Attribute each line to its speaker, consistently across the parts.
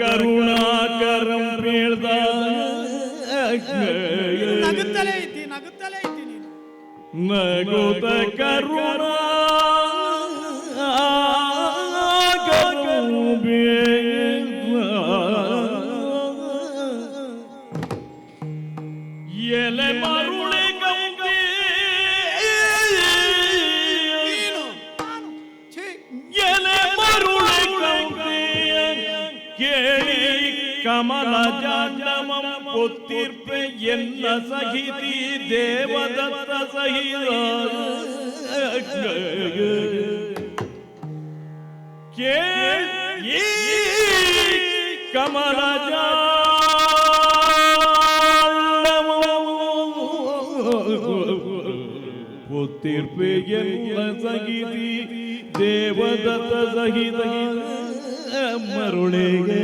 Speaker 1: ಕರುಣಾಕರಂ ಬೀಳ್ದ
Speaker 2: ನಗುತ್ತಲೇ ಇದ್ದಿ ನಗುತ್ತಲೇ ಇದ್ದಿ ನೀನು
Speaker 1: ನಗುತ್ತ ಕರುಣಾಕರಂ ಬೀಳ್ದ ಎಲೆ ಮರುಳೆ ಕಮಲ ಜಾಂಡಮಂ ಪುತ್ತಿರ್ಪೆ ಎನ್ನ ಸಹಿತಿ ದೇವದತ್ತ ಸಹಿತ. ಕೇಳಿ ಕಮಲ ಪುತ್ತಿರ್ಪೆ ಎಲ್ಲ ಸಹಿತಿ ದೇವದತ್ತ ಸಹಿತ. ಮರುಳೆಗೆ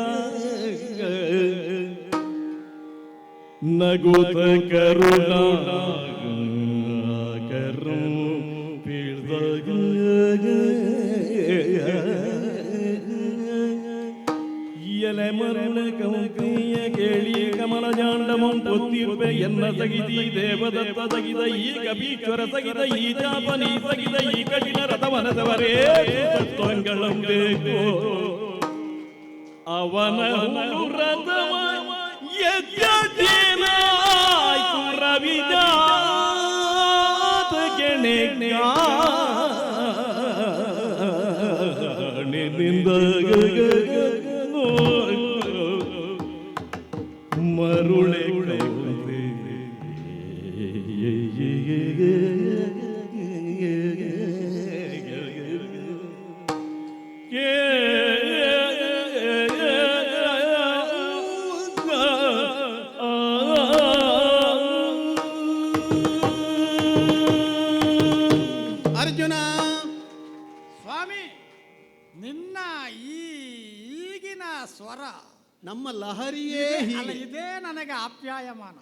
Speaker 1: ನಗುತ ಕರುಣ ಕರು ಎಲೆ ಮರಣ ಕೌಕಿಯ ಕೇಳಿ ಕಮಲ ಜಾಂಡಮಂ ಪೊತ್ತಿರ್ಪೆ ಎನ್ನ ಸಗಿದಿ ದೇವದತ್ತ ಸಗಿದ ಈ ಕಪೀಶ್ವರ ಸಗಿದ ಈ ಜಾಪನಿ ಸಗಿದ ಈ ಕಠಿಣ ರಥವನದವರೇ ತತ್ವಂಗಳಂ
Speaker 3: ನಮ್ಮ ಲಹರಿಯೇ
Speaker 2: ಅಲ್ಲ ಇದೇ ನನಗೆ ಆಪ್ಯಾಯಮಾನ.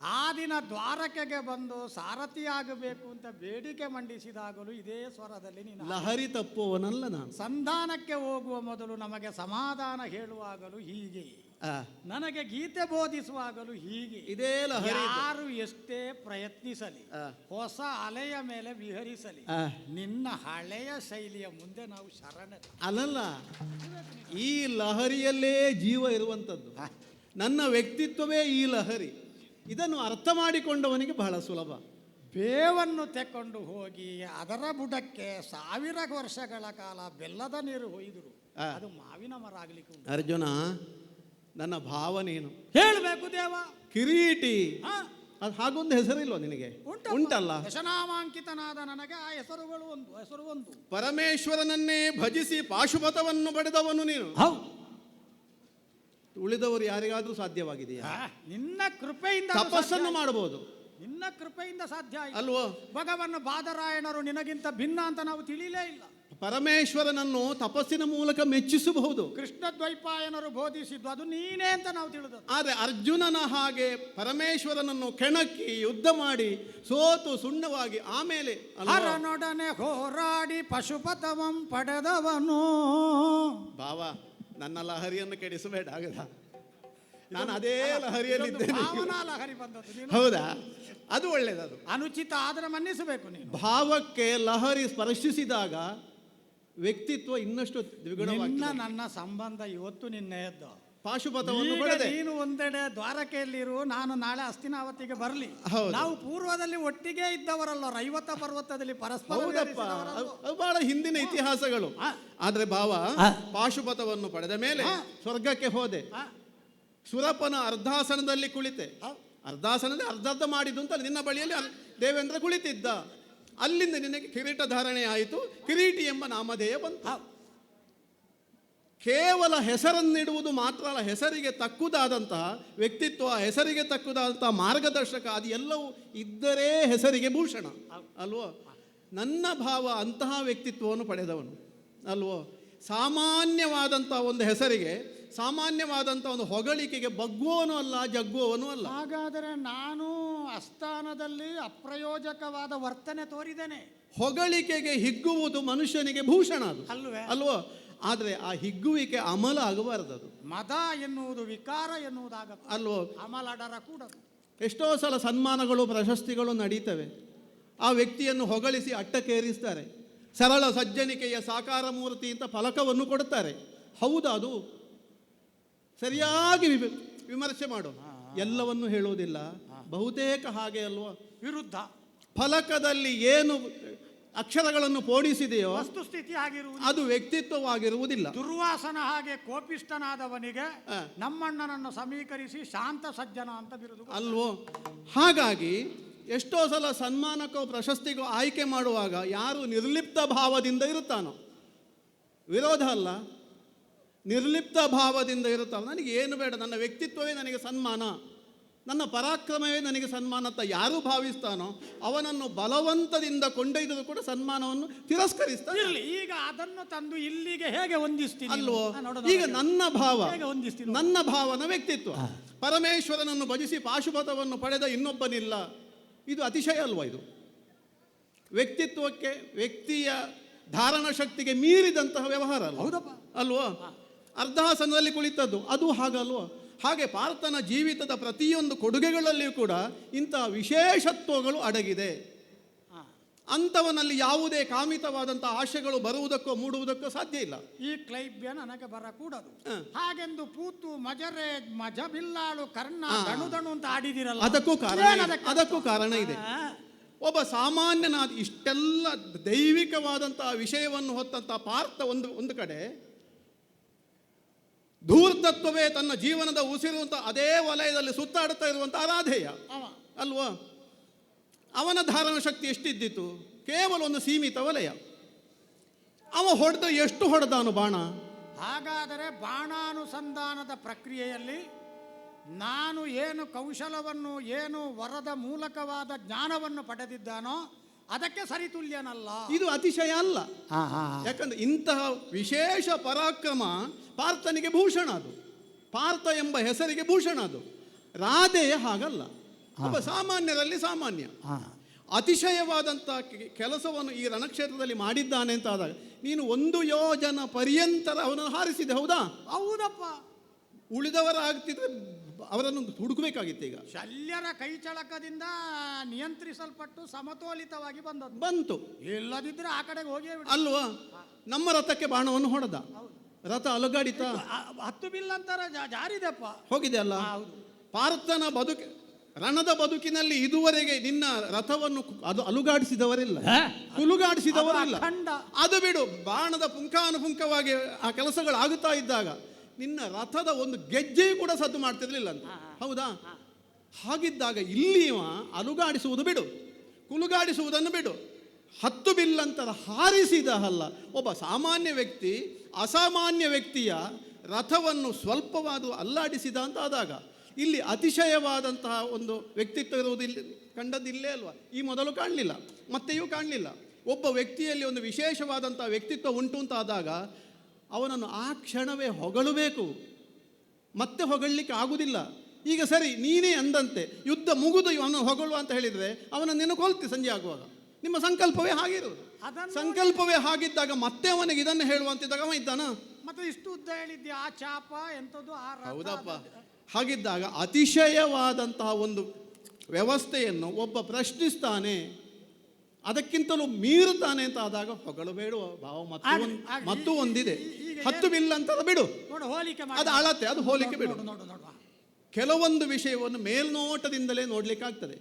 Speaker 2: ಆ ದಿನ ದ್ವಾರಕೆಗೆ ಬಂದು ಸಾರಥಿಯಾಗಬೇಕು ಅಂತ ಬೇಡಿಕೆ ಮಂಡಿಸಿದಾಗಲೂ ಇದೇ ಸ್ವರದಲ್ಲಿ ನೀನು
Speaker 3: ಲಹರಿ ತಪ್ಪುವನಲ್ಲ ನಾನು.
Speaker 2: ಸಂಧಾನಕ್ಕೆ ಹೋಗುವ ಮೊದಲು ನಮಗೆ ಸಮಾಧಾನ ಹೇಳುವಾಗಲೂ ಹೀಗೆ. ನನಗೆ ಗೀತೆ ಬೋಧಿಸುವಾಗಲೂ ಹೀಗೆ.
Speaker 3: ಇದೇ ಲಹರಿ
Speaker 2: ಯಾರು ಎಷ್ಟೇ ಪ್ರಯತ್ನಿಸಲಿ. ಹೊಸ ಅಲೆಯ ಮೇಲೆ ವಿಹರಿಸಲಿ. ನಿನ್ನ ಹಳೆಯ ಶೈಲಿಯ ಮುಂದೆ ನಾವು ಶರಣ
Speaker 3: ಅಲ್ಲಲ್ಲ ಈ ಲಹರಿಯಲ್ಲೇ ಜೀವ ಇರುವಂಥದ್ದು. ನನ್ನ ವ್ಯಕ್ತಿತ್ವವೇ ಈ ಲಹರಿ. ಇದನ್ನು ಅರ್ಥ ಮಾಡಿಕೊಂಡವನಿಗೆ ಬಹಳ ಸುಲಭ.
Speaker 2: ಬೇವನ್ನು ತೆಕ್ಕೊಂಡು ಹೋಗಿ ಅದರ ಬುಡಕ್ಕೆ ಸಾವಿರ ವರ್ಷಗಳ ಕಾಲ ಬೆಲ್ಲದ ನೀರು ಹೊಯ್ದರು. ಅದು ಮಾವಿನ ಮರ ಆಗ್ಲಿಕ್ಕೆ
Speaker 3: ಅರ್ಜುನ ನನ್ನ ಭಾವನೇನು
Speaker 2: ಹೇಳಬೇಕು ದೇವ.
Speaker 3: ಕಿರೀಟಿ? ಅದು ಹಾಗೊಂದು ಹೆಸರಿಲ್ವ ನಿನಗೆ. ಉಂಟಲ್ಲ?
Speaker 2: ಯಶನಾಮಾಂಕಿತನಾದ ನನಗೆ ಆ ಹೆಸರುಗಳು ಒಂದು ಹೆಸರು ಒಂದು.
Speaker 3: ಪರಮೇಶ್ವರನನ್ನೇ ಭಜಿಸಿ ಪಾಶುಪಥವನ್ನು ಪಡೆದವನು ನೀನು. ಉಳಿದವರು ಯಾರಿಗಾದ್ರೂ ಸಾಧ್ಯವಾಗಿದೆಯಾ?
Speaker 2: ನಿನ್ನ ಕೃಪೆಯಿಂದ
Speaker 3: ತಪಸ್ಸನ್ನು ಮಾಡಬಹುದು.
Speaker 2: ನಿನ್ನ ಕೃಪೆಯಿಂದ ಸಾಧ್ಯ ಆಯ್ತು.
Speaker 3: ಅಲ್ವೋ?
Speaker 2: ಭಗವನ್ನ ಬಾದರಾಯಣರು ನಿನಗಿಂತ ಭಿನ್ನ ಅಂತ ನಾವು ತಿಳಿಲೇ ಇಲ್ಲ.
Speaker 3: ಪರಮೇಶ್ವರನನ್ನು ತಪಸ್ಸಿನ ಮೂಲಕ ಮೆಚ್ಚಿಸಬಹುದು.
Speaker 2: ಕೃಷ್ಣ ದ್ವೈಪಾಯನರು ಬೋಧಿಸಿದ್ದು ಅದು ನೀನೇ ಅಂತ ನಾವು ತಿಳಿದು
Speaker 3: ಆದರೆ ಅರ್ಜುನನ ಹಾಗೆ ಪರಮೇಶ್ವರನನ್ನು ಕೆಣಕಿ ಯುದ್ಧ ಮಾಡಿ ಸೋತು ಸುಣ್ಣವಾಗಿ ಆಮೇಲೆ?
Speaker 2: ಹರನೊಡನೆ ಹೋರಾಡಿ ಪಶುಪತವಂ ಪಡೆದವನು.
Speaker 3: ಭಾವ ನನ್ನ ಲಹರಿಯನ್ನು ಕೆಡಿಸಬೇಡ ಆಗದ? ನಾನು ಅದೇ ಲಹರಿಯಲ್ಲಿದ್ದೇನೆ.
Speaker 2: ಲಹರಿ ಬಂದದ್ದು.
Speaker 3: ಹೌದಾ? ಅದು ಒಳ್ಳೇದದು.
Speaker 2: ಅನುಚಿತ ಆದರೆ ಮನ್ನಿಸಬೇಕು ನೀನು.
Speaker 3: ಭಾವಕ್ಕೆ ಲಹರಿ ಸ್ಪರ್ಶಿಸಿದಾಗ ವ್ಯಕ್ತಿತ್ವ ಇನ್ನಷ್ಟು
Speaker 2: ನಿನ್ನ
Speaker 3: ದ್ವಿಗುಣವಾಗಿ
Speaker 2: ನನ್ನ ಸಂಬಂಧ ಇವತ್ತು ನಿನ್ನೆಯದ್ದು
Speaker 3: ಪಾಶುಪತವನ್ನು
Speaker 2: ಈಗ
Speaker 3: ಪಡೆದೆ.
Speaker 2: ನೀನು ಒಂದೆಡೆ ದ್ವಾರಕೆಯಲ್ಲಿರು ನಾನು ನಾಳೆ ಅಸ್ತಿನಾವತಿಗೆ ಬರಲಿ.
Speaker 3: ಹೌದು.
Speaker 2: ನಾವು ಪೂರ್ವದಲ್ಲಿ ಒಟ್ಟಿಗೆ ಇದ್ದವರಲ್ಲ ರೈವತ ಪರ್ವತದಲ್ಲಿ ಪರಸ್ಪರ
Speaker 3: ಹೌದಪ್ಪ. ಬಹಳ ಹಿಂದಿನ ಇತಿಹಾಸಗಳು.
Speaker 2: ಆ.
Speaker 3: ಆದ್ರೆ ಭಾವ
Speaker 2: ಆ.
Speaker 3: ಪಾಶುಪತವನ್ನು ಪಡೆದ ಮೇಲೆ ಸ್ವರ್ಗಕ್ಕೆ ಹೋದೆ.
Speaker 2: ಆ,
Speaker 3: ಸುರಪನ ಅರ್ಧಾಸನದಲ್ಲಿ ಕುಳಿತೆ.
Speaker 2: ಹೌದು.
Speaker 3: ಅರ್ಧಾಸನದಲ್ಲಿ ಅರ್ಧರ್ಧ ಮಾಡಿದ್ದು ಅಂತ ನಿನ್ನ ಬಳಿಯಲ್ಲಿ ದೇವೇಂದ್ರ ಕುಳಿತಿದ್ದ. ಅಲ್ಲಿಂದ ನಿನಗೆ ಕಿರೀಟ ಧಾರಣೆ ಆಯಿತು. ಕಿರೀಟಿ ಎಂಬ ನಾಮಧೇಯ ಬಂತು. ಕೇವಲ ಹೆಸರನ್ನಿಡುವುದು ಮಾತ್ರ ಅಲ್ಲ ಹೆಸರಿಗೆ ತಕ್ಕುದಾದಂತಹ ವ್ಯಕ್ತಿತ್ವ ಹೆಸರಿಗೆ ತಕ್ಕುದಾದಂತಹ ಮಾರ್ಗದರ್ಶಕ ಅದು ಎಲ್ಲವೂ ಇದ್ದರೆ ಹೆಸರಿಗೆ ಭೂಷಣ. ಅಲ್ವೋ? ನನ್ನ ಭಾವ ಅಂತಹ ವ್ಯಕ್ತಿತ್ವವನ್ನು ಪಡೆದವನು. ಅಲ್ವೋ? ಸಾಮಾನ್ಯವಾದಂಥ ಒಂದು ಹೆಸರಿಗೆ ಸಾಮಾನ್ಯವಾದಂಥ ಒಂದು ಹೊಗಳಿಕೆಗೆ ಬಗ್ಗುವವನು ಅಲ್ಲ ಜಗ್ಗುವವನು ಅಲ್ಲ.
Speaker 2: ಹಾಗಾದರೆ ನಾನು ಅಸ್ಥಾನದಲ್ಲಿ ಅಪ್ರಯೋಜಕವಾದ ವರ್ತನೆ ತೋರಿದ್ದೇನೆ.
Speaker 3: ಹೊಗಳಿಕೆಗೆ ಹಿಗ್ಗುವುದು ಮನುಷ್ಯನಿಗೆ ಭೂಷಣ ಅದು.
Speaker 2: ಅಲ್ವೇ?
Speaker 3: ಅಲ್ವೋ? ಆದರೆ ಆ ಹಿಗ್ಗುವಿಕೆ ಅಮಲ ಆಗಬಾರದು ಅದು.
Speaker 2: ಮದ ಎನ್ನುವುದು ವಿಕಾರ ಎನ್ನುವುದಾಗ
Speaker 3: ಅಲ್ವೋ?
Speaker 2: ಅಮಲಡರ ಕೂಡ
Speaker 3: ಎಷ್ಟೋ ಸಲ ಸನ್ಮಾನಗಳು ಪ್ರಶಸ್ತಿಗಳು ನಡೀತವೆ. ಆ ವ್ಯಕ್ತಿಯನ್ನು ಹೊಗಳಿಸಿ ಅಟ್ಟಕ್ಕೇರಿಸ್ತಾರೆ. ಸರಳ ಸಜ್ಜನಿಕೆಯ ಸಾಕಾರ ಮೂರ್ತಿ ಅಂತ ಫಲಕವನ್ನು ಕೊಡುತ್ತಾರೆ. ಹೌದಾ ಅದು? ಸರಿಯಾಗಿ ವಿಮ- ವಿಮರ್ಶೆ ಮಾಡು ಎಲ್ಲವನ್ನು ಹೇಳುವುದಿಲ್ಲ ಬಹುತೇಕ ಹಾಗೆ ಅಲ್ವಾ?
Speaker 2: ವಿರುದ್ಧ.
Speaker 3: ಫಲಕದಲ್ಲಿ ಏನು ಅಕ್ಷರಗಳನ್ನು ಪೋಣಿಸಿದೆಯೋ
Speaker 2: ವಸ್ತುಸ್ಥಿತಿ ಆಗಿರುವುದು
Speaker 3: ಅದು ವ್ಯಕ್ತಿತ್ವವಾಗಿರುವುದಿಲ್ಲ.
Speaker 2: ದುರ್ವಾಸನ ಹಾಗೆ ಕೋಪಿಷ್ಟನಾದವನಿಗೆ. ನಮ್ಮಣ್ಣನನ್ನು ಸಮೀಕರಿಸಿ ಶಾಂತ ಸಜ್ಜನ ಅಂತ ಬಿರುದು
Speaker 3: ಅಲ್ವೋ? ಹಾಗಾಗಿ ಎಷ್ಟೋ ಸಲ ಸನ್ಮಾನಕ್ಕೋ ಪ್ರಶಸ್ತಿಗೋ ಆಯ್ಕೆ ಮಾಡುವಾಗ ಯಾರು ನಿರ್ಲಿಪ್ತ ಭಾವದಿಂದ ಇರುತ್ತಾನೋ? ವಿರೋಧ ಅಲ್ಲ. ನಿರ್ಲಿಪ್ತ ಭಾವದಿಂದ ಇರುತ್ತಲ್ಲ ನನಗೆ ಏನು ಬೇಡ ನನ್ನ ವ್ಯಕ್ತಿತ್ವವೇ ನನಗೆ ಸನ್ಮಾನ ನನ್ನ ಪರಾಕ್ರಮವೇ ನನಗೆ ಸನ್ಮಾನ ಅಂತ ಯಾರು ಭಾವಿಸ್ತಾನೋ ಅವನನ್ನು ಬಲವಂತದಿಂದ ಕೊಂಡೊಯ್ದರೂ ಕೂಡ ಸನ್ಮಾನವನ್ನು ತಿರಸ್ಕರಿಸ್ತಾನೆ.
Speaker 2: ಇರ್ಲಿ ಈಗ ಅದನ್ನು ತಂದು ಇಲ್ಲಿಗೆ ಹೇಗೆ ಹೊಂದಿಸ್ತೀನಿ?
Speaker 3: ಅಲ್ವೋ? ಈಗ ನನ್ನ ಭಾವ
Speaker 2: ಹೇಗೆ ಹೊಂದಿಸ್ತೀನಿ.
Speaker 3: ನನ್ನ ಭಾವನ ವ್ಯಕ್ತಿತ್ವ. ಪರಮೇಶ್ವರನನ್ನು ಭಜಿಸಿ ಪಾಶುಪಥವನ್ನು ಪಡೆದ ಇನ್ನೊಬ್ಬನಿಲ್ಲ. ಇದು ಅತಿಶಯ ಅಲ್ವಾ ಇದು? ವ್ಯಕ್ತಿತ್ವಕ್ಕೆ ವ್ಯಕ್ತಿಯ ಧಾರಣ ಶಕ್ತಿಗೆ ಮೀರಿದಂತಹ ವ್ಯವಹಾರ ಅಲ್ವಾ?
Speaker 2: ಹೌದಪ್ಪ.
Speaker 3: ಅಲ್ವೋ? ಅರ್ಧಾಸನದಲ್ಲಿ ಕುಳಿತದ್ದು. ಅದು ಹಾಗಲ್ವ? ಹಾಗೆ ಪಾರ್ಥನ ಜೀವಿತದ ಪ್ರತಿಯೊಂದು ಕೊಡುಗೆಗಳಲ್ಲಿಯೂ ಕೂಡ ಇಂಥ ವಿಶೇಷತ್ವಗಳು ಅಡಗಿದೆ. ಅಂಥವನಲ್ಲಿ ಯಾವುದೇ ಕಾಮಿತವಾದಂಥ ಆಶೆಗಳು ಬರುವುದಕ್ಕೋ ಮೂಡುವುದಕ್ಕೋ ಸಾಧ್ಯ ಇಲ್ಲ.
Speaker 2: ಈ ಕ್ಲೈಬ್ಯ ನನಗೆ ಬರಕೂಡದು. ಹಾಗೆಂದು ಪೂತು ಮಜರೆ ಮಜಬಿಲ್ಲಾಳು ಕರ್ಣ. ದಣು ಅಂತ ಆಡಿದಿರಲ್ಲ
Speaker 3: ಅದಕ್ಕೂ ಕಾರಣ. ಅದಕ್ಕೂ ಕಾರಣ ಇದೆ. ಒಬ್ಬ ಸಾಮಾನ್ಯನಾದ ಇಷ್ಟೆಲ್ಲ ದೈವಿಕವಾದಂತಹ ವಿಷಯವನ್ನು ಹೊತ್ತಂತಹ ಪಾರ್ಥ ಒಂದು ಒಂದು ಕಡೆ ಧೂರ್ತತ್ವವೇ ತನ್ನ ಜೀವನದ ಉಸಿರುವಂತ ಅದೇ ವಲಯದಲ್ಲಿ ಸುತ್ತಾಡುತ್ತಾ ಇರುವಂತ ಆರಾಧೆಯ.
Speaker 2: ಅವ.
Speaker 3: ಅಲ್ವಾ? ಅವನ ಧಾರಣ ಶಕ್ತಿ ಎಷ್ಟಿದ್ದಿತ್ತು? ಕೇವಲ ಒಂದು ಸೀಮಿತ ವಲಯ. ಅವ ಹೊಡೆದ ಎಷ್ಟು ಹೊಡೆದಾನು ಬಾಣ?
Speaker 2: ಹಾಗಾದರೆ ಬಾಣಾನುಸಂಧಾನದ ಪ್ರಕ್ರಿಯೆಯಲ್ಲಿ ನಾನು ಏನು ಕೌಶಲವನ್ನು ಏನು ವರದ ಮೂಲಕವಾದ ಜ್ಞಾನವನ್ನು ಪಡೆದಿದ್ದಾನೋ ಅದಕ್ಕೆ ಸರಿತುಲ್ಯನಲ್ಲ
Speaker 3: ಇದು ಅತಿಶಯ ಅಲ್ಲ. ಯಾಕಂದ್ರೆ ಇಂತಹ ವಿಶೇಷ ಪರಾಕ್ರಮ ಪಾರ್ಥನಿಗೆ ಭೂಷಣ ಅದು. ಪಾರ್ಥ ಎಂಬ ಹೆಸರಿಗೆ ಭೂಷಣ ಅದು. ರಾಧೆಯ ಹಾಗಲ್ಲ. ಒಬ್ಬ ಸಾಮಾನ್ಯರಲ್ಲಿ ಸಾಮಾನ್ಯ. ಅತಿಶಯವಾದಂಥ ಕೆಲಸವನ್ನು ಈ ರಣಕ್ಷೇತ್ರದಲ್ಲಿ ಮಾಡಿದ್ದಾನೆ ಅಂತ ಆದಾಗ ನೀನು ಒಂದು ಯೋಜನ ಪರ್ಯಂತರ ಅವನನ್ನು ಹಾರಿಸಿದೆ ಹೌದಾ?
Speaker 2: ಹೌದಪ್ಪ.
Speaker 3: ಉಳಿದವರ ಆಗ್ತಿದ್ರೆ ಅವರನ್ನು ಹುಡುಕಬೇಕಾಗಿತ್ತು ಈಗ.
Speaker 2: ಶಲ್ಯರ ಕೈಚಳಕದಿಂದ ನಿಯಂತ್ರಿಸಲ್ಪಟ್ಟು ಸಮತೋಲಿತವಾಗಿ ಬಂದದ್ದು.
Speaker 3: ಬಂತು.
Speaker 2: ಇಲ್ಲದಿದ್ರೆ ಆ ಕಡೆಗೆ ಹೋಗಿ ಬಿಡು.
Speaker 3: ಅಲ್ವಾ? ನಮ್ಮ ರಥಕ್ಕೆ ಬಾಣವನ್ನು ಹೊಡೆದ. ರಥ ಅಲುಗಾಡಿತ?
Speaker 2: ಹತ್ತು ಬಿಲ್ ಅಂತಾರ ಜಾರಿದೆಪ್ಪ.
Speaker 3: ಹೋಗಿದೆ ಅಲ್ಲ?
Speaker 2: ಹೌದು.
Speaker 3: ಪಾರ್ಥನ ಬದುಕು ರಣದ ಬದುಕಿನಲ್ಲಿ ಇದುವರೆಗೆ ನಿನ್ನ ರಥವನ್ನು ಅದು ಅಲುಗಾಡಿಸಿದವರಿಲ್ಲ. ಕುಲುಗಾಡಿಸಿದವರಿಲ್ಲ.
Speaker 2: ಅದು
Speaker 3: ಅದು ಬಿಡು ಬಾಣದ ಪುಂಖಾನುಪುಂಖವಾಗಿ ಆ ಕೆಲಸಗಳು ಆಗುತ್ತಾ ಇದ್ದಾಗ ನಿನ್ನ ರಥದ ಒಂದು ಗೆಜ್ಜೆ ಕೂಡ ಸದ್ದು ಮಾಡ್ತಿರ್ಲಿಲ್ಲ ಅಂತ. ಹೌದಾ? ಹಾಗಿದ್ದಾಗ ಇಲ್ಲಿವ ಅಲುಗಾಡಿಸುವುದು ಬಿಡು ಕುಲುಗಾಡಿಸುವುದನ್ನು ಬಿಡು. ಹತ್ತು ಬಿಲ್ಲಂತರ ಹಾರಿಸಿದ ಅಲ್ಲ ಒಬ್ಬ ಸಾಮಾನ್ಯ ವ್ಯಕ್ತಿ ಅಸಾಮಾನ್ಯ ವ್ಯಕ್ತಿಯ ರಥವನ್ನು ಸ್ವಲ್ಪವಾದ ಅಲ್ಲಾಡಿಸಿದ ಅಂತ ಆದಾಗ ಇಲ್ಲಿ ಅತಿಶಯವಾದಂತಹ ಒಂದು ವ್ಯಕ್ತಿತ್ವ ಇರುವುದಿಲ್ಲ ಇಲ್ಲಿ ಕಂಡದ್ದಿಲ್ಲೇ ಅಲ್ವಾ? ಈ ಮೊದಲು ಕಾಣಲಿಲ್ಲ ಮತ್ತೆಯೂ ಕಾಣಲಿಲ್ಲ. ಒಬ್ಬ ವ್ಯಕ್ತಿಯಲ್ಲಿ ಒಂದು ವಿಶೇಷವಾದಂಥ ವ್ಯಕ್ತಿತ್ವ ಉಂಟು ಅಂತ ಆದಾಗ ಅವನನ್ನು ಆ ಕ್ಷಣವೇ ಹೊಗಳಬೇಕು. ಮತ್ತೆ ಹೊಗಳಲಿಕ್ಕೆ ಆಗುವುದಿಲ್ಲ ಈಗ ಸರಿ ನೀನೇ ಅಂದಂತೆ ಯುದ್ಧ ಮುಗಿದು ಇವನು ಹೊಗಳುವ ಅಂತ ಹೇಳಿದರೆ ಅವನ ನಿನ್ನ ಕೊಲ್ತಿ ಸಂಜೆ ಆಗುವಾಗ. ನಿಮ್ಮ ಸಂಕಲ್ಪವೇ ಹಾಗಿರುವುದು
Speaker 2: ಅದನ್ನು
Speaker 3: ಸಂಕಲ್ಪವೇ ಹಾಗಿದ್ದಾಗ ಮತ್ತೆ ಅವನಿಗೆ ಇದನ್ನು ಹೇಳುವಂತಿದ್ದಾಗ ಅವ ಇದ್ದಾನ?
Speaker 2: ಮತ್ತೆ ಇಷ್ಟು ಉದ್ದ ಹೇಳಿದ್ದೆ ಆ ಚಾಪ ಎಂಥದ್ದು ಆ
Speaker 3: ಹೌದಪ್ಪ. ಹಾಗಿದ್ದಾಗ ಅತಿಶಯವಾದಂತಹ ಒಂದು ವ್ಯವಸ್ಥೆಯನ್ನು ಒಬ್ಬ ಪ್ರಶ್ನಿಸ್ತಾನೆ. ಅದಕ್ಕಿಂತಲೂ ಮೀರುತ್ತಾನೆ ಅಂತ ಆದಾಗ ಹೊಗಳು ಬೇಡುವ ಭಾವ ಮತ್ತು. ಮತ್ತು ಒಂದಿದೆ. ಹತ್ತು ಬಿಲ್ ಅಂತ ಬಿಡು. ಅದು ಅಳತೆ ಅದು ಹೋಲಿಕೆ ಬಿಡು. ಕೆಲವೊಂದು ವಿಷಯವನ್ನು ಮೇಲ್ನೋಟದಿಂದಲೇ ನೋಡ್ಲಿಕ್ಕೆ
Speaker 2: ಆಗ್ತದೆ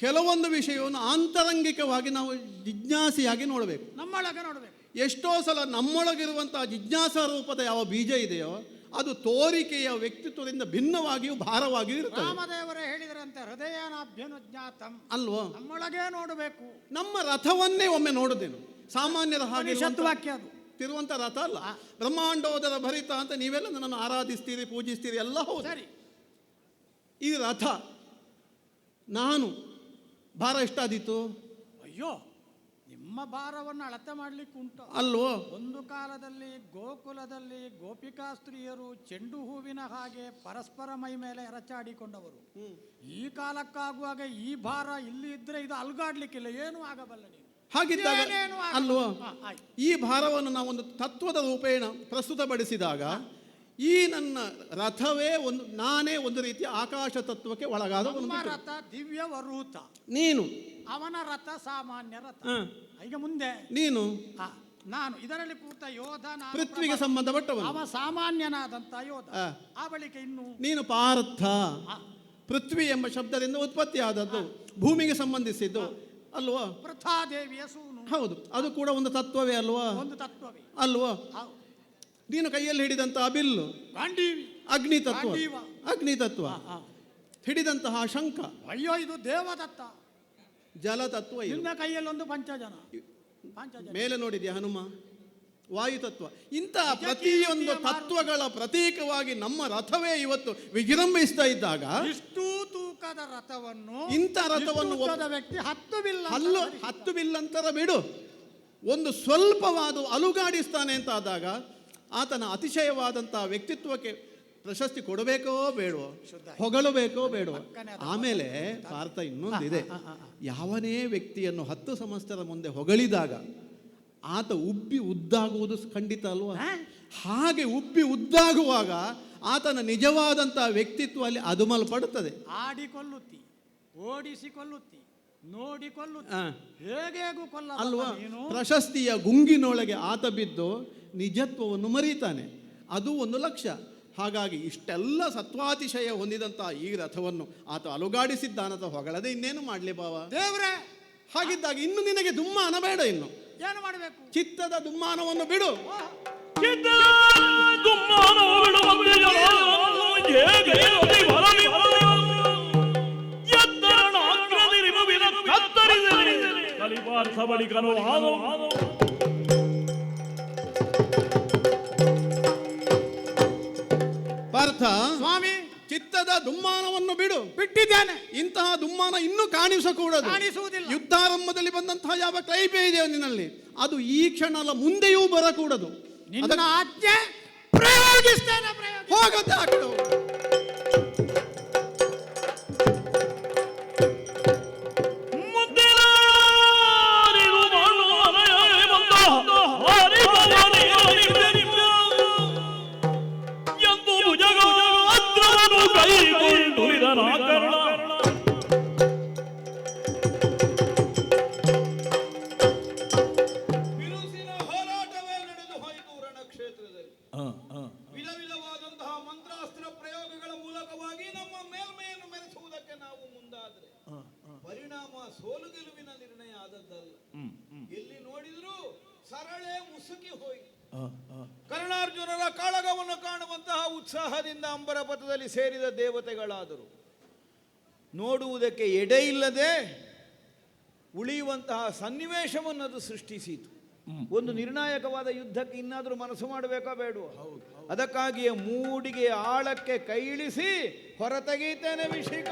Speaker 3: ಕೆಲವೊಂದು ವಿಷಯವನ್ನು ಆಂತರಂಗಿಕವಾಗಿ ನಾವು ಜಿಜ್ಞಾಸಿಯಾಗಿ ನೋಡಬೇಕು.
Speaker 2: ನಮ್ಮೊಳಗೆ ನೋಡಬೇಕು.
Speaker 3: ಎಷ್ಟೋ ಸಲ ನಮ್ಮೊಳಗಿರುವಂತಹ ಜಿಜ್ಞಾಸಾ ರೂಪದ ಯಾವ ಬೀಜ ಇದೆಯೋ ಅದು ತೋರಿಕೆಯ ವ್ಯಕ್ತಿತ್ವದಿಂದ ಭಿನ್ನವಾಗಿಯೂ ಭಾರವಾಗಿಯೂ ಇರುತ್ತದೆ.
Speaker 2: ರಾಮದೇವರೇ ಹೇಳಿದ್ರಂತೆ ಹೃದಯನಾಭ್ಯನುಜ್ಞಾತಂ.
Speaker 3: ಅಲ್ವೋ?
Speaker 2: ನಮ್ಮೊಳಗೆ ನೋಡಬೇಕು.
Speaker 3: ನಮ್ಮ ರಥವನ್ನೇ ಒಮ್ಮೆ ನೋಡಿದೆನು ಸಾಮಾನ್ಯರ ಹಾಗೆ
Speaker 2: ವಾಕ್ಯ ಅದು.
Speaker 3: ತಿರುವಂತ ರಥ ಅಲ್ಲ. ಬ್ರಹ್ಮಾಂಡೋದರ ಭರಿತ ಅಂತ ನೀವೆಲ್ಲ ನನ್ನನ್ನು ಆರಾಧಿಸ್ತೀರಿ ಪೂಜಿಸ್ತೀರಿ ಎಲ್ಲ ಹೌದು.
Speaker 2: ಸರಿ.
Speaker 3: ಈ ರಥ ನಾನು ಭಾರ ಎಷ್ಟಾದೀತು?
Speaker 2: ಅಯ್ಯೋ ನಿಮ್ಮ ಭಾರವನ್ನು ಅಳತೆ ಮಾಡ್ಲಿಕ್ಕೆ ಉಂಟು.
Speaker 3: ಅಲ್ವೋ
Speaker 2: ಒಂದು ಕಾಲದಲ್ಲಿ ಗೋಕುಲದಲ್ಲಿ ಗೋಪಿಕಾ ಸ್ತ್ರೀಯರು ಚೆಂಡು ಹೂವಿನ ಹಾಗೆ ಪರಸ್ಪರ ಮೈ ಮೇಲೆ ಎರಚಾಡಿಕೊಂಡವರು. ಈ ಕಾಲಕ್ಕಾಗುವಾಗ ಈ ಭಾರ ಇಲ್ಲಿ ಇದ್ರೆ ಇದು ಅಲ್ಗಾಡ್ಲಿಕ್ಕಿಲ್ಲ ಏನೂ ಆಗಬಲ್ಲ ನೀವು
Speaker 3: ಹಾಗಿದ್ದಾಗ
Speaker 2: ಏನೇನು ಆಗಲ್ಲ.
Speaker 3: ಅಲ್ವೋ
Speaker 2: ಹಾ, ಆಯ್ತು.
Speaker 3: ಈ ಭಾರವನ್ನು ನಾವು ಒಂದು ತತ್ವದ ರೂಪೇಣ ಪ್ರಸ್ತುತಪಡಿಸಿದಾಗ ಈ ನನ್ನ ರಥವೇ ಒಂದು ನಾನೇ ಒಂದು ರೀತಿಯ ಆಕಾಶ ತತ್ವಕ್ಕೆ ಒಳಗಾದ ಒಂದು
Speaker 2: ನಮ್ಮ ರಥ ದಿವ್ಯ ವರೂತ
Speaker 3: ನೀನು.
Speaker 2: ಅವನ ರಥ ಸಾಮಾನ್ಯ ರಥ.
Speaker 3: ಹ,
Speaker 2: ಈಗ ಮುಂದೆ.
Speaker 3: ನೀನು.
Speaker 2: ಆ, ನಾನು ಇದರಲ್ಲಿ ಪೂರ್ತ ಯೋಧ ನಾನು
Speaker 3: ಪೃಥ್ವಿಗೆ ಸಂಬಂಧಪಟ್ಟವನು.
Speaker 2: ಅವ ಸಾಮಾನ್ಯನಾದಂತ ಯೋಧ.
Speaker 3: ಆ.
Speaker 2: ಆ ಬಳಿಕ ಇನ್ನು
Speaker 3: ನೀನು ಪಾರ್ಥ.
Speaker 2: ಆ,
Speaker 3: ಪೃಥ್ವಿ ಎಂಬ ಶಬ್ದದಿಂದ ಉತ್ಪತ್ತಿಯಾದದ್ದು ಭೂಮಿಗೆ ಸಂಬಂಧಿಸಿದ್ದು ಅಲ್ವೋ?
Speaker 2: ಪೃಥಾದೇವಿಯ ಸೂನು.
Speaker 3: ಹೌದು. ಅದು ಕೂಡ ಒಂದು ತತ್ವವೇ ಅಲ್ವಾ?
Speaker 2: ಒಂದು ತತ್ವವೇ.
Speaker 3: ಅಲ್ವೋ?
Speaker 2: ಹೌದು.
Speaker 3: ನೀನು ಕೈಯಲ್ಲಿ ಹಿಡಿದಂತಹ ಬಿಲ್ಲು. ಅಗ್ನಿ ತತ್ವ. ಅಗ್ನಿ ತತ್ವ. ಹಿಡಿದಂತಹ ಶಂಖ.
Speaker 2: ಅಯ್ಯೋ ಇದು ದೇವದತ್ತ.
Speaker 3: ಜಲ ತತ್ವ ಇದು.
Speaker 2: ನಿನ್ನ ಕೈಯಲ್ಲಿ ಒಂದು ಪಂಚಜನ.
Speaker 3: ಮೇಲೆ ನೋಡಿದ್ಯಾ ಹನುಮ? ವಾಯು ತತ್ವ ಇಂತಹ ಪ್ರತಿಯೊಂದು ತತ್ವಗಳ ಪ್ರತೀಕವಾಗಿ ನಮ್ಮ ರಥವೇ ಇವತ್ತು ವಿಜೃಂಭಿಸ್ತಾ ಇದ್ದಾಗ
Speaker 2: ಇಷ್ಟು ತೂಕದ ರಥವನ್ನು
Speaker 3: ಇಂಥ ರಥವನ್ನು
Speaker 2: ವ್ಯಕ್ತಿ ಹತ್ತು ಬಿಲ್ಲ ಅಲ್ಲು
Speaker 3: ಹಲ್ಲು. ಹತ್ತು ಬಿಲ್ಲಂತರ ಬಿಡು. ಒಂದು ಸ್ವಲ್ಪವಾದ ಅಲುಗಾಡಿಸ್ತಾನೆ ಅಂತ ಆದಾಗ ಆತನ ಅತಿಶಯವಾದಂತಹ ವ್ಯಕ್ತಿತ್ವಕ್ಕೆ ಪ್ರಶಸ್ತಿ ಕೊಡಬೇಕೋ ಬೇಡೋ ಹೊಗಳಬೇಕೋ ಬೇಡೋ ಆಮೇಲೆ ಭಾರತ ಇನ್ನೊಂದಿದೆ. ಯಾವನೇ ವ್ಯಕ್ತಿಯನ್ನು ಹತ್ತು ಸಮಸ್ತರ ಮುಂದೆ ಹೊಗಳಿದಾಗ ಆತ ಉಬ್ಬಿ ಉದ್ದಾಗುವುದು ಖಂಡಿತ ಅಲ್ವಾ? ಹಾಗೆ ಉಬ್ಬಿ ಉದ್ದಾಗುವಾಗ ಆತನ ನಿಜವಾದಂತಹ ವ್ಯಕ್ತಿತ್ವ ಅಲ್ಲಿ ಅದುಮಲ್ಪಡುತ್ತದೆ.
Speaker 2: ಆಡಿಕೊಳ್ಳುತ್ತಿ ಓಡಿಸಿಕೊಳ್ಳುತ್ತಿ. ನೋಡಿಕೊಳ್ಳುತ್ತಿ
Speaker 3: ಆ.
Speaker 2: ಹೇಗೇಗೂ ಕೊಲ್ಲ
Speaker 3: ಅಲ್ವಾ? ಪ್ರಶಸ್ತಿಯ ಗುಂಗಿನೊಳಗೆ ಆತ ಬಿದ್ದು ನಿಜತ್ವವನ್ನು ಮರೀತಾನೆ. ಅದು ಒಂದು ಲಕ್ಷ್ಯ ಹಾಗಾಗಿ ಇಷ್ಟೆಲ್ಲ ಸತ್ವಾತಿಶಯ ಹೊಂದಿದಂತಹ ಈ ರಥವನ್ನು ಆತ ಅಲುಗಾಡಿಸಿದ್ದಾನತ ಹೊಗಳದೆ ಇನ್ನೇನು ಮಾಡಲಿ ಬಾವ?
Speaker 2: ದೇವ್ರೆ!
Speaker 3: ಹಾಗಿದ್ದಾಗ ಇನ್ನು ನಿನಗೆ ದುಮ್ಮಾನ ಬೇಡ ಇನ್ನು.
Speaker 2: ಏನು ಮಾಡಬೇಕು?
Speaker 3: ಚಿತ್ತದ ದುಮ್ಮಾನವನ್ನು ಬಿಡು.
Speaker 1: ಕಲಿಪಾರ್ಥ ಬಳಿಕನು ಆದೋ
Speaker 3: ಪಾರ್ಥ
Speaker 2: ಸ್ವಾಮಿ.
Speaker 3: ಚಿತ್ತದ ದುಮ್ಮಾನವನ್ನು ಬಿಡು.
Speaker 2: ಬಿಟ್ಟಿದ್ದೇನೆ.
Speaker 3: ಇಂತಹ ದುಮ್ಮಾನ ಇನ್ನೂ ಕಾಣಿಸಕೂಡದು.
Speaker 2: ಕಾಣಿಸುವುದಿಲ್ಲ.
Speaker 3: ಯುದ್ಧಾರಂಭದಲ್ಲಿ ಬಂದಂತಹ ಯಾವ ಕ್ಲೈಪೆ ಇದೆ ನಿನ್ನಲ್ಲಿ ಅದು ಈ ಕ್ಷಣ ಅಲ್ಲ ಮುಂದೆಯೂ ಬರಕೂಡದು.
Speaker 2: ನಿನ್ನ ಆಜ್ಞೆ ಪ್ರಯೋಗಿಸ್ತೇನೆ ಪ್ರಯೋಗ
Speaker 3: ಹೋಗತ್ತೆ ನೋಡುವುದಕ್ಕೆ ಎಡೆ ಇಲ್ಲದೆ ಉಳಿಯುವಂತಹ ಸನ್ನಿವೇಶವನ್ನು ಅದು ಸೃಷ್ಟಿಸಿತು. ಒಂದು ನಿರ್ಣಾಯಕವಾದ ಯುದ್ಧಕ್ಕೆ ಇನ್ನಾದರೂ ಮನಸ್ಸು ಮಾಡಬೇಕಾ ಬೇಡ ಅದಕ್ಕಾಗಿಯೇ ಮೂಡಿಗೆ ಆಳಕ್ಕೆ ಕೈ ಇಳಿಸಿ ಹೊರತೆಗೀತೇನೆ ವಿಷಿಕ